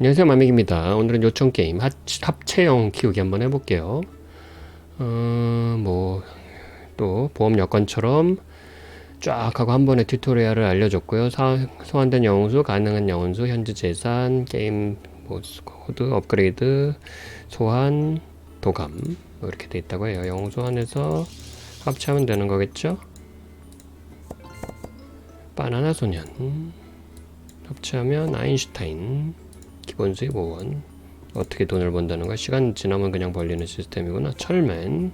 안녕하세요 마믹입니다. 오늘은 요청 게임 합체형 키우기 한번 해볼게요. 어, 뭐또 보험 여건처럼 쫙 하고 한 번에 튜토리얼을 알려줬고요. 사, 소환된 영웅수 가능한 영웅수 현재 재산 게임 뭐 코드 업그레이드 소환 도감 뭐 이렇게 돼 있다고 해요. 영웅 소환해서 합체하면 되는 거겠죠? 바나나 소년. 합체하면 아인슈타인 기본 수입 5원 어떻게 돈을 번다는 거야? 시간 지나면 그냥 벌리는 시스템이구나. 철맨.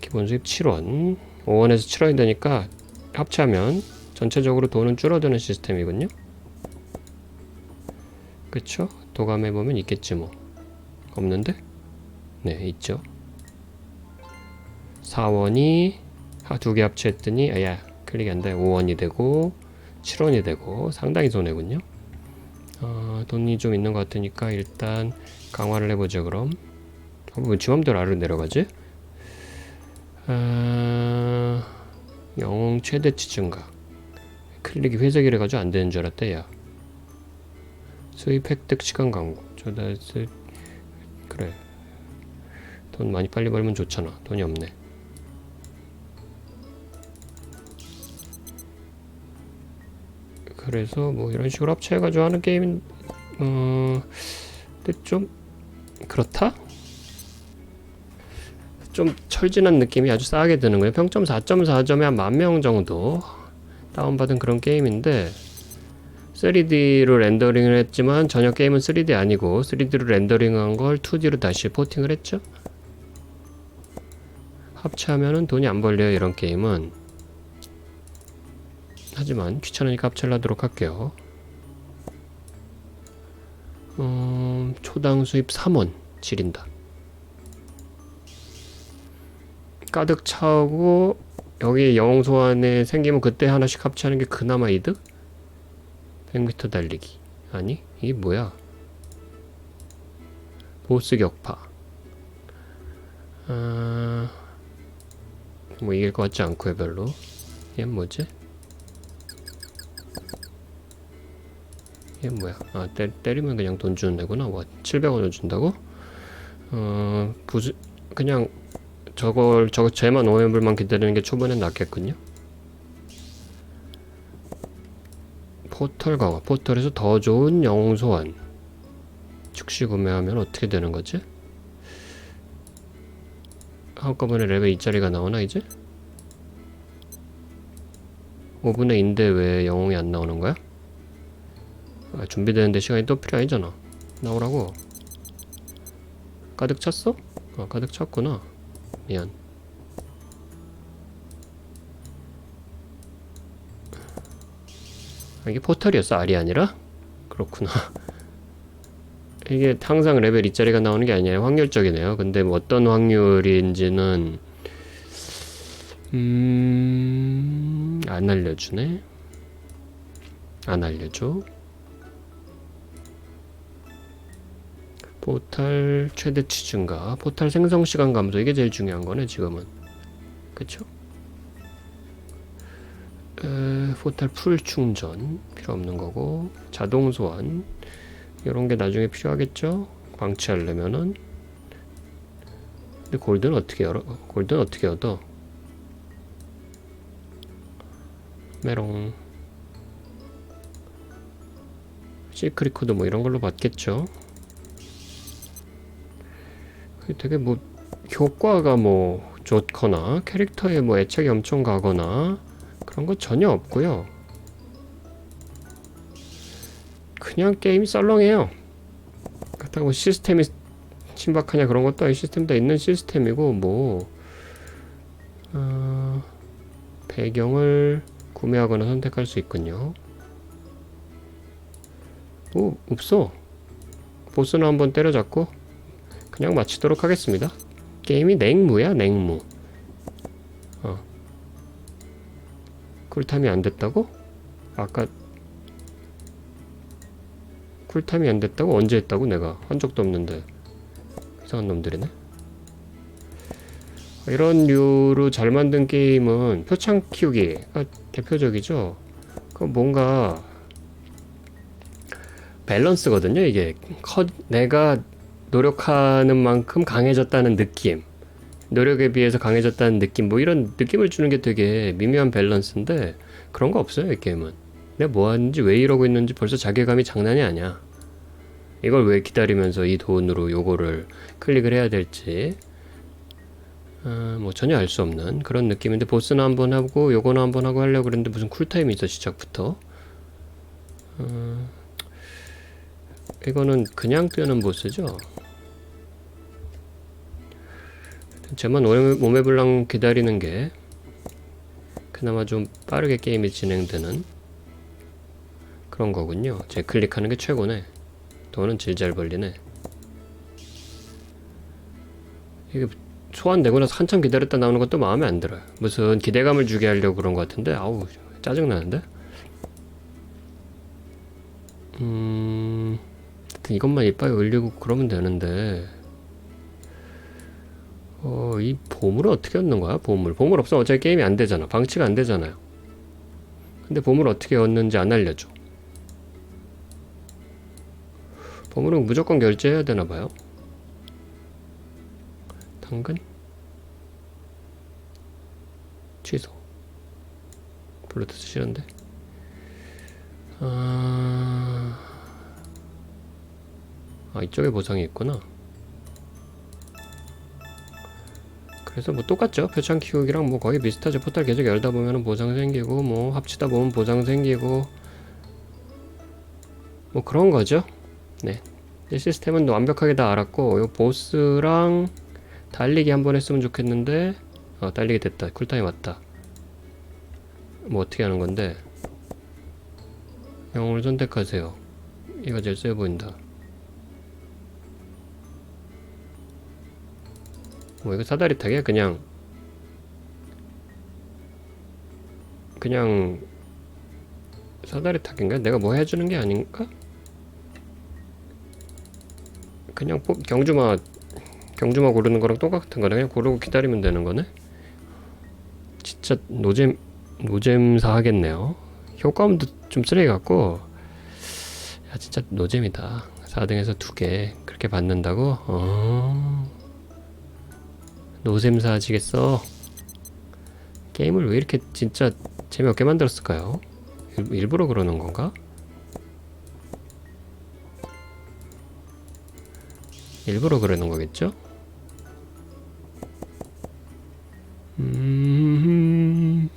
기본 수입 7원. 5원에서 7원이 되니까 합체하면 전체적으로 돈은 줄어드는 시스템이군요. 그쵸? 도감해 보면 있겠지 뭐. 없는데? 네 있죠. 4원이 두 개 합체했더니 아야 클릭이 안돼. 5원이 되고 7원이 되고 상당히 손해군요 어, 돈이 좀 있는 것 같으니까 일단 강화를 해보죠 그럼. 어, 왜지 맘대로 아래로 내려가지? 아, 영웅 최대치 증가. 클릭이 회색이라 가지고 안 되는 줄 알았다 야. 수입 획득 시간 광고. 조달스 그래. 돈 많이 빨리 벌면 좋잖아. 돈이 없네 그래서 뭐 이런 식으로 합체해가지고 하는 게임인 어 근데 좀 그렇다? 좀 철진한 느낌이 아주 싸게 드는 거예요. 평점 4.4점에 한 만 명 정도 다운받은 그런 게임인데 3D로 렌더링을 했지만 전혀 게임은 3D 아니고 3D로 렌더링한 걸 2D로 다시 포팅을 했죠. 합체하면은 돈이 안 벌려요 이런 게임은 하지만 귀찮으니까 합체를 하도록 할게요. 음, 초당 수입 3원 지린다. 가득 차고 여기 영웅 소환에 생기면 그때 하나씩 합체하는 게 그나마 이득? 100m 달리기 아니 이게 뭐야? 보스 격파. 아, 뭐 이길 것 같지 않고요 별로. 얘 뭐지? 이게 뭐야? 아, 때, 때리면 그냥 돈 주는 데구나. 와, 700원을 준다고? 어, 부수, 그냥 저걸, 저거 쟤만 5연불만 기다리는 게 초반엔 낫겠군요. 포털 강화. 포털에서 더 좋은 영웅 소환. 즉시 구매하면 어떻게 되는 거지? 한꺼번에 레벨 2짜리가 나오나, 이제? 5분의 2인데 왜 영웅이 안 나오는 거야? 아, 준비되는데 시간이 또 필요하잖아. 나오라고. 가득 찼어? 아 가득 찼구나. 미안. 아, 이게 포털이었어? 알이 아니라? 그렇구나. 이게 항상 레벨 2짜리가 나오는 게 아니에요. 확률적이네요. 근데 뭐 어떤 확률인지는 음... 안 알려주네. 안 알려줘 포탈 최대치 증가, 포탈 생성 시간 감소 이게 제일 중요한 거네 지금은, 그쵸? 에, 포탈 풀 충전 필요 없는 거고 자동 소환 이런 게 나중에 필요하겠죠? 방치하려면은 근데 골드는 어떻게 열어? 골드는 어떻게 얻어? 메롱 시크릿 코드 뭐 이런 걸로 받겠죠? 되게 뭐 효과가 뭐 좋거나 캐릭터에 뭐 애착이 엄청 가거나 그런 거 전혀 없고요. 그냥 게임이 썰렁해요. 그렇다고 시스템이 신박하냐 그런 것도 아니 시스템 다 있는 시스템이고 뭐 어, 배경을 구매하거나 선택할 수 있군요. 뭐 없어. 보스는 한번 때려잡고 그냥 마치도록 하겠습니다. 게임이 냉무야 냉무. 어. 쿨타임이 안 됐다고? 아까 쿨타임이 안 됐다고 언제 했다고 내가 한 적도 없는데 이상한 놈들이네. 이런 류로 잘 만든 게임은 표창 키우기가 대표적이죠. 그 뭔가 밸런스거든요. 이게 커, 내가 노력하는 만큼 강해졌다는 느낌, 노력에 비해서 강해졌다는 느낌, 뭐 이런 느낌을 주는 게 되게 미묘한 밸런스인데 그런 거 없어요. 이 게임은. 내가 뭐 하는지 왜 이러고 있는지 벌써 자괴감이 장난이 아니야. 이걸 왜 기다리면서 이 돈으로 요거를 클릭을 해야 될지 어, 뭐 전혀 알 수 없는 그런 느낌인데 보스는 한번 하고 요거는 한번 하고 하려고 그랬는데 무슨 쿨타임이 있어 시작부터 어, 이거는 그냥 뛰는 보스죠. 제만 오메블랑 기다리는 게 그나마 좀 빠르게 게임이 진행되는 그런 거군요. 제 클릭하는 게 최고네. 돈은 질 잘 벌리네. 이게 소환되고 나서 한참 기다렸다 나오는 것도 마음에 안 들어요. 무슨 기대감을 주게 하려고 그런 것 같은데, 아우, 짜증나는데? 음, 이것만 이빨에 올리고 그러면 되는데, 어, 이 보물을 어떻게 얻는 거야? 보물. 보물 없으면 어차피 게임이 안 되잖아. 방치가 안 되잖아요. 근데 보물 어떻게 얻는지 안 알려줘. 보물은 무조건 결제해야 되나 봐요. 당근? 취소. 블루투스 싫은데? 아... 아, 이쪽에 보상이 있구나. 그래서 뭐 똑같죠. 표창 키우기랑 뭐 거의 비슷하죠. 포탈 계속 열다 보면 보상 생기고, 뭐 합치다 보면 보상 생기고, 뭐 그런 거죠. 네. 이 시스템은 완벽하게 다 알았고, 요 보스랑 달리기 한번 했으면 좋겠는데 어 달리기 됐다 쿨타임 왔다 뭐 어떻게 하는 건데 영웅을 선택하세요 이거 제일 세 보인다 뭐 이거 사다리 타기야 그냥 그냥 사다리 타기인가? 내가 뭐 해주는 게 아닌가? 그냥 뽑, 경주마 경주마 고르는 거랑 똑같은 거네. 그냥 고르고 기다리면 되는 거네. 진짜 노잼 노잼사 하겠네요. 효과음도 좀 쓰레기 같고 야 진짜 노잼이다. 4등에서 두개 그렇게 받는다고? 어... 노잼사 하시겠어? 게임을 왜 이렇게 진짜 재미없게 만들었을까요? 일, 일부러 그러는 건가? 일부러 그러는 거겠죠? 음,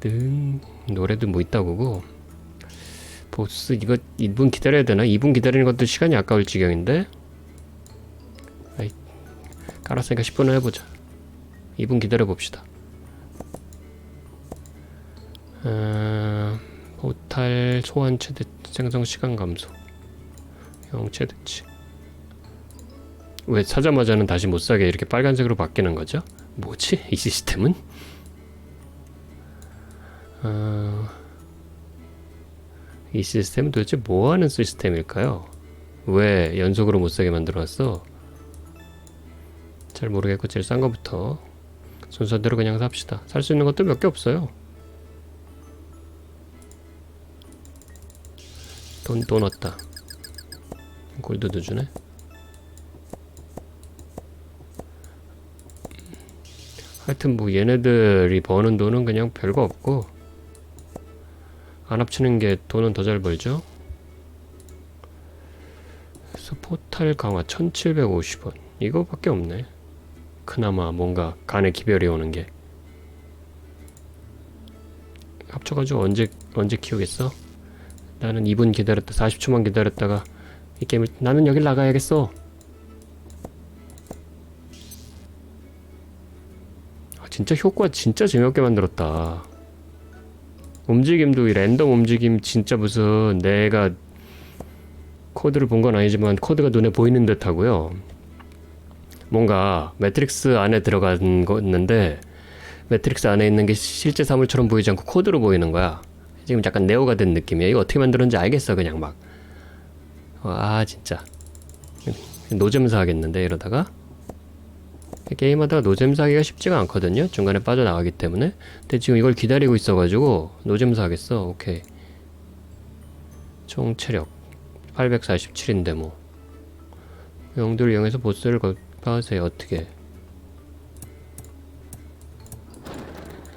등 노래도 뭐 있다고고 보스 이거 2분 기다려야 되나? 2분 기다리는 것도 시간이 아까울 지경인데 깔았으니까 10분을 해보자 2분 기다려 봅시다 아, 포탈 소환 최대 생성 시간 감소 형 최대치 왜 사자마자는 다시 못 사게 이렇게 빨간색으로 바뀌는 거죠? 뭐지? 이 시스템은? 어... 이 시스템은 도대체 뭐 하는 시스템일까요? 왜 연속으로 못 사게 만들어놨어? 잘 모르겠고 제일 싼 거부터 순서대로 그냥 삽시다. 살 수 있는 것도 몇 개 없어요. 돈, 돈 왔다. 골드도 주네. 하여튼 뭐 얘네들이 버는 돈은 그냥 별거 없고 안 합치는 게 돈은 더 잘 벌죠. 포탈 강화 1750원 이거밖에 없네. 그나마 뭔가 간에 기별이 오는 게 합쳐가지고 언제 언제 키우겠어? 나는 2분 기다렸다 40초만 기다렸다가 이 게임을 나는 여길 나가야겠어. 진짜 효과 진짜 재미없게 만들었다. 움직임도 이 랜덤 움직임 진짜 무슨 내가 코드를 본 건 아니지만 코드가 눈에 보이는 듯 하고요. 뭔가 매트릭스 안에 들어간 거였는데 매트릭스 안에 있는 게 실제 사물처럼 보이지 않고 코드로 보이는 거야. 지금 약간 네오가 된 느낌이야. 이거 어떻게 만들었는지 알겠어 그냥 막. 아 진짜 노잼사 하겠는데 이러다가 게임하다가 노잼 사기가 쉽지가 않거든요. 중간에 빠져나가기 때문에. 근데 지금 이걸 기다리고 있어가지고 노잼 사겠어. 오케이. 총 체력 847인데 뭐 영들을 이용해서 보스를 걸 파하세요 어떻게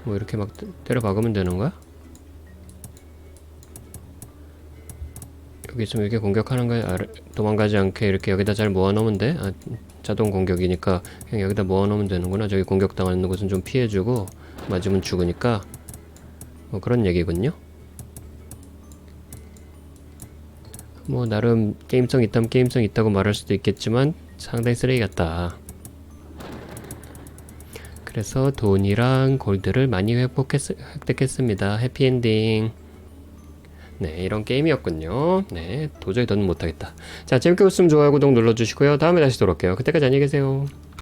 뭐 이렇게 막 때- 때려 박으면 되는 거야? 여기 있으면 이렇게 공격하는 거야 아래- 도망가지 않게 이렇게 여기다 잘 모아놓으면 돼? 아, 자동 공격이니까 그냥 여기다 모아놓으면 되는구나 저기 공격당하는 곳은 좀 피해주고 맞으면 죽으니까 뭐 그런 얘기군요 뭐 나름 게임성 있다면 게임성 있다고 말할 수도 있겠지만 상당히 쓰레기 같다. 그래서 돈이랑 골드를 많이 회복했, 획득했습니다. 해피엔딩. 네, 이런 게임이었군요. 네, 도저히 더는 못하겠다. 자, 재밌게 보셨으면 좋아요, 구독 눌러주시고요. 다음에 다시 돌아올게요. 그때까지 안녕히 계세요.